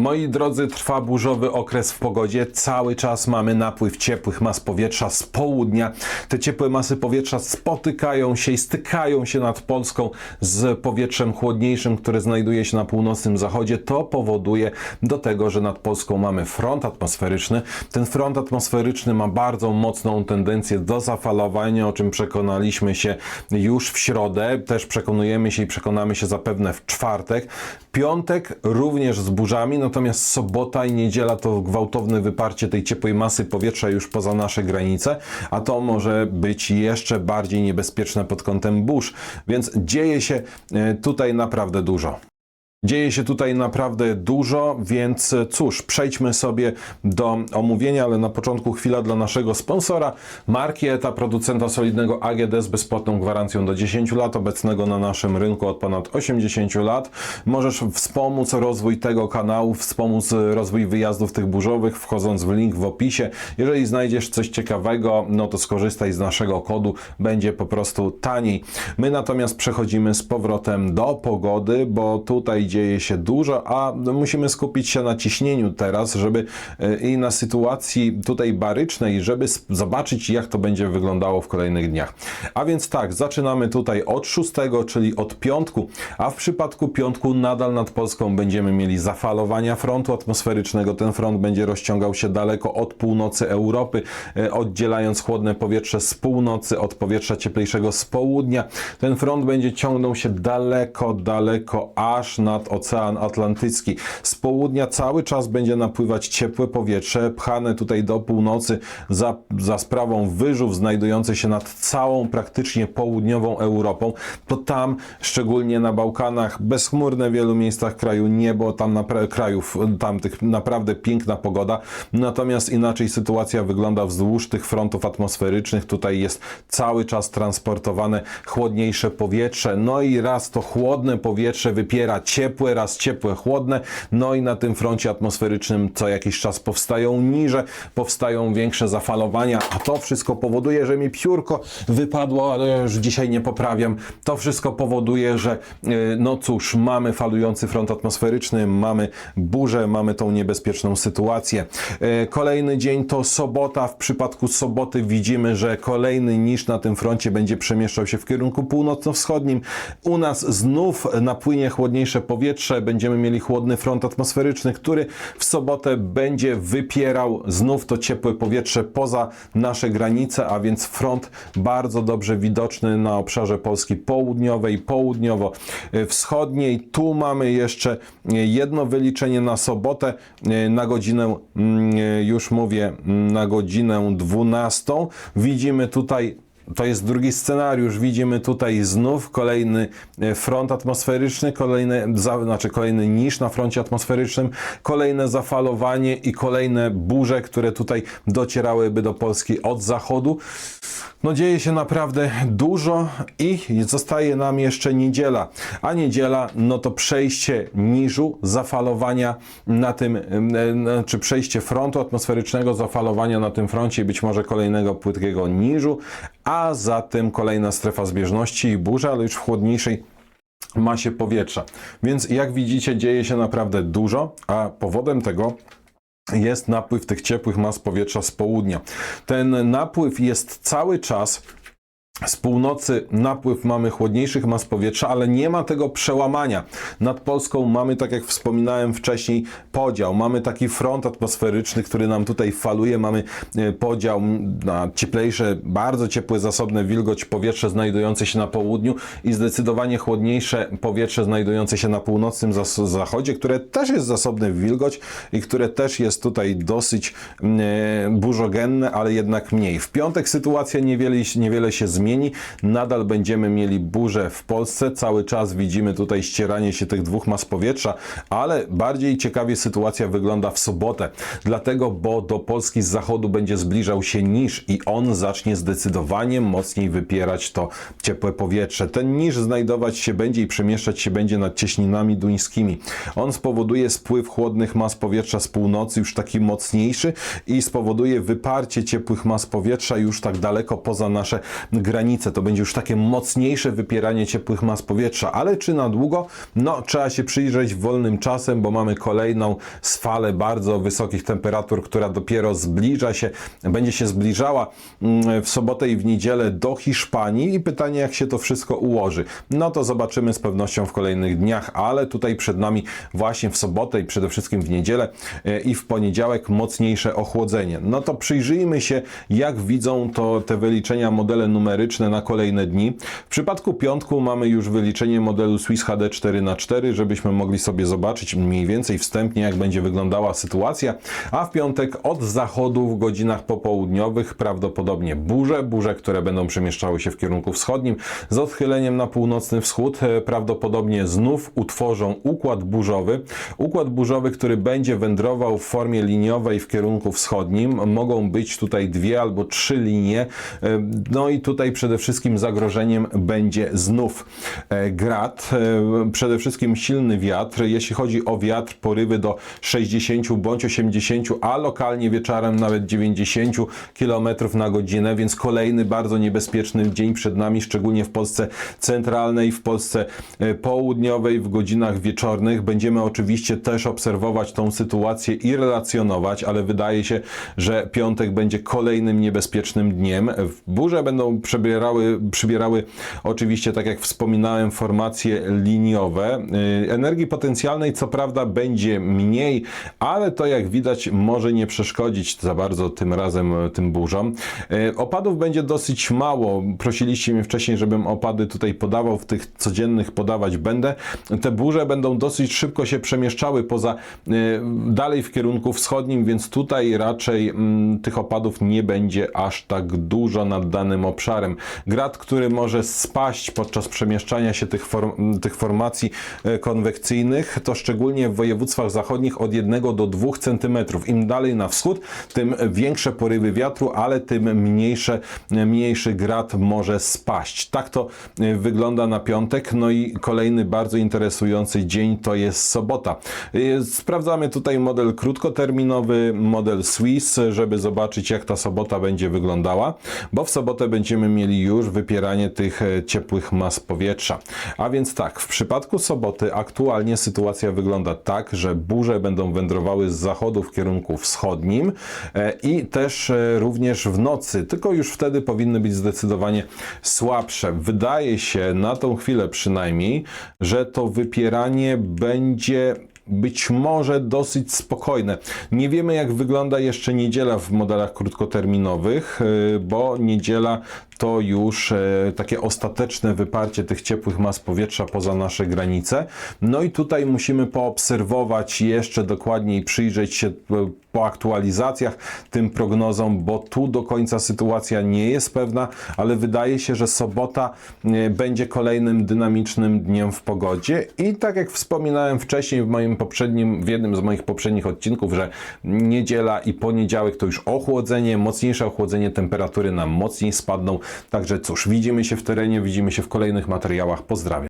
Moi drodzy, trwa burzowy okres w pogodzie. Cały czas mamy napływ ciepłych mas powietrza z południa. Te ciepłe masy powietrza spotykają się i stykają się nad Polską z powietrzem chłodniejszym, które znajduje się na północnym zachodzie. To powoduje do tego, że nad Polską mamy front atmosferyczny. Ten front atmosferyczny ma bardzo mocną tendencję do zafalowania, o czym przekonaliśmy się już w środę. Też przekonujemy się i przekonamy się zapewne w czwartek. Piątek również z burzami, natomiast sobota i niedziela to gwałtowne wyparcie tej ciepłej masy powietrza już poza nasze granice, a to może być jeszcze bardziej niebezpieczne pod kątem burz, więc dzieje się e, tutaj naprawdę dużo. Dzieje się tutaj naprawdę dużo, więc cóż, przejdźmy sobie do omówienia, ale na początku chwila dla naszego sponsora, marki ETA, producenta solidnego AGD z bezpłatną gwarancją do 10 lat, obecnego na naszym rynku od ponad 80 lat. Możesz wspomóc rozwój tego kanału, wspomóc rozwój wyjazdów tych burzowych, wchodząc w link w opisie. Jeżeli znajdziesz coś ciekawego, no to skorzystaj z naszego kodu, będzie po prostu taniej. My natomiast przechodzimy z powrotem do pogody, bo tutaj dzieje się dużo, a musimy skupić się na ciśnieniu teraz, żeby e, i na sytuacji tutaj barycznej, żeby zobaczyć, jak to będzie wyglądało w kolejnych dniach. A więc tak, zaczynamy tutaj od 6, czyli od piątku, a w przypadku piątku nadal nad Polską będziemy mieli zafalowania frontu atmosferycznego. Ten front będzie rozciągał się daleko od północy Europy, e, oddzielając chłodne powietrze z północy od powietrza cieplejszego z południa. Ten front będzie ciągnął się daleko, daleko aż nad Ocean Atlantycki. Z południa cały czas będzie napływać ciepłe powietrze, pchane tutaj do północy za, za sprawą wyżów znajdujących się nad całą praktycznie południową Europą. To tam, szczególnie na Bałkanach, bezchmurne w wielu miejscach kraju niebo, tam napra- krajów tamtych naprawdę piękna pogoda. Natomiast inaczej sytuacja wygląda wzdłuż tych frontów atmosferycznych. Tutaj jest cały czas transportowane chłodniejsze powietrze. No i raz to chłodne powietrze wypiera ciepłe, raz ciepłe, chłodne. No i na tym froncie atmosferycznym co jakiś czas powstają niże, powstają większe zafalowania, a to wszystko powoduje, że mi piórko wypadło, ale już dzisiaj nie poprawiam. To wszystko powoduje, że yy, no cóż, mamy falujący front atmosferyczny, mamy burzę, mamy tą niebezpieczną sytuację. Yy, Kolejny dzień to sobota. W przypadku soboty widzimy, że kolejny niż na tym froncie będzie przemieszczał się w kierunku północno-wschodnim. U nas znów napłynie chłodniejsze powietrze, będziemy mieli chłodny front atmosferyczny, który w sobotę będzie wypierał znów to ciepłe powietrze poza nasze granice, a więc front bardzo dobrze widoczny na obszarze Polski południowej, południowo-wschodniej. Tu mamy jeszcze jedno wyliczenie na sobotę na godzinę, mm, już mówię, na godzinę 12. Widzimy tutaj to jest drugi scenariusz. Widzimy tutaj znów kolejny e, front atmosferyczny, kolejny, znaczy kolejny niż na froncie atmosferycznym, kolejne zafalowanie i kolejne burze, które tutaj docierałyby do Polski od zachodu. No dzieje się naprawdę dużo i zostaje nam jeszcze niedziela. A niedziela, no to przejście niżu, zafalowania na tym, em, czy przejście frontu atmosferycznego, zafalowania na tym froncie być może kolejnego płytkiego niżu, a zatem kolejna strefa zbieżności i burza, ale już w chłodniejszej masie powietrza. Więc jak widzicie, dzieje się naprawdę dużo, a powodem tego jest napływ tych ciepłych mas powietrza z południa. Ten napływ jest cały czas z północy napływ mamy chłodniejszych mas powietrza, ale nie ma tego przełamania. Nad Polską mamy, tak jak wspominałem wcześniej, podział. Mamy taki front atmosferyczny, który nam tutaj faluje. Mamy e, podział na cieplejsze, bardzo ciepłe, zasobne wilgoć powietrze znajdujące się na południu i zdecydowanie chłodniejsze powietrze znajdujące się na północnym zachodzie, które też jest zasobne w wilgoć i które też jest tutaj dosyć e, burzogenne, ale jednak mniej. W piątek sytuacja niewiele, niewiele się zmieni. Nadal będziemy mieli burzę w Polsce. Cały czas widzimy tutaj ścieranie się tych dwóch mas powietrza, ale bardziej ciekawie sytuacja wygląda w sobotę. Dlatego, bo do Polski z zachodu będzie zbliżał się niż i on zacznie zdecydowanie mocniej wypierać to ciepłe powietrze. Ten niż znajdować się będzie i przemieszczać się będzie nad cieśninami duńskimi. On spowoduje spływ chłodnych mas powietrza z północy, już taki mocniejszy i spowoduje wyparcie ciepłych mas powietrza już tak daleko poza nasze granice granicę. To będzie już takie mocniejsze wypieranie ciepłych mas powietrza, ale czy na długo? No, trzeba się przyjrzeć wolnym czasem, bo mamy kolejną falę bardzo wysokich temperatur, która dopiero zbliża się, będzie się zbliżała mm, w sobotę i w niedzielę do Hiszpanii i pytanie, jak się to wszystko ułoży. No to zobaczymy z pewnością w kolejnych dniach, ale tutaj przed nami właśnie w sobotę i przede wszystkim w niedzielę e, i w poniedziałek mocniejsze ochłodzenie. No to przyjrzyjmy się, jak widzą to te wyliczenia modele numeryczne na kolejne dni. W przypadku piątku mamy już wyliczenie modelu Swiss HD 4x4, żebyśmy mogli sobie zobaczyć mniej więcej wstępnie, jak będzie wyglądała sytuacja. A w piątek od zachodu w godzinach popołudniowych prawdopodobnie burze, burze, które będą przemieszczały się w kierunku wschodnim z odchyleniem na północny wschód. E, Prawdopodobnie znów utworzą układ burzowy. Układ burzowy, który będzie wędrował w formie liniowej w kierunku wschodnim. Mogą być tutaj dwie albo trzy linie. E, No i tutaj przede wszystkim zagrożeniem będzie znów e, grad. E, Przede wszystkim silny wiatr. Jeśli chodzi o wiatr, porywy do 60 bądź 80, a lokalnie wieczorem nawet 90 km na godzinę, więc kolejny bardzo niebezpieczny dzień przed nami, szczególnie w Polsce centralnej, w Polsce e, południowej, w godzinach wieczornych. Będziemy oczywiście też obserwować tą sytuację i relacjonować, ale wydaje się, że piątek będzie kolejnym niebezpiecznym dniem. W Burze będą przybierały, przybierały oczywiście, tak jak wspominałem, formacje liniowe. Y, Energii potencjalnej co prawda będzie mniej, ale to jak widać może nie przeszkodzić za bardzo tym razem tym burzom. E, Opadów będzie dosyć mało. Prosiliście mnie wcześniej, żebym opady tutaj podawał, w tych codziennych podawać będę. Te burze będą dosyć szybko się przemieszczały poza e, dalej w kierunku wschodnim, więc tutaj raczej mm, tych opadów nie będzie aż tak dużo nad danym obszarem. Grad, który może spaść podczas przemieszczania się tych, form, tych formacji e, konwekcyjnych, to szczególnie w województwach zachodnich od 1 do 2 cm. Im dalej na wschód, tym większe porywy wiatru, ale tym mniejsze, mniejszy grad może spaść. Tak to e, wygląda na piątek. No i kolejny bardzo interesujący dzień to jest sobota. E, Sprawdzamy tutaj model krótkoterminowy, model Swiss, żeby zobaczyć jak ta sobota będzie wyglądała, bo w sobotę będziemy mieli już wypieranie tych e, ciepłych mas powietrza. A więc tak, w przypadku soboty aktualnie sytuacja wygląda tak, że burze będą wędrowały z zachodu w kierunku wschodnim e, i też e, również w nocy, tylko już wtedy powinny być zdecydowanie słabsze. Wydaje się, na tą chwilę przynajmniej, że to wypieranie będzie być może dosyć spokojne. Nie wiemy, jak wygląda jeszcze niedziela w modelach krótkoterminowych, bo niedziela to już e, takie ostateczne wyparcie tych ciepłych mas powietrza poza nasze granice. No i tutaj musimy poobserwować jeszcze dokładniej, przyjrzeć się e, po aktualizacjach tym prognozom, bo tu do końca sytuacja nie jest pewna, ale wydaje się, że sobota e, będzie kolejnym dynamicznym dniem w pogodzie i tak jak wspominałem wcześniej w moim poprzednim, w jednym z moich poprzednich odcinków, że niedziela i poniedziałek to już ochłodzenie, mocniejsze ochłodzenie, temperatury nam mocniej spadną. Także cóż, widzimy się w terenie, widzimy się w kolejnych materiałach. Pozdrawiam.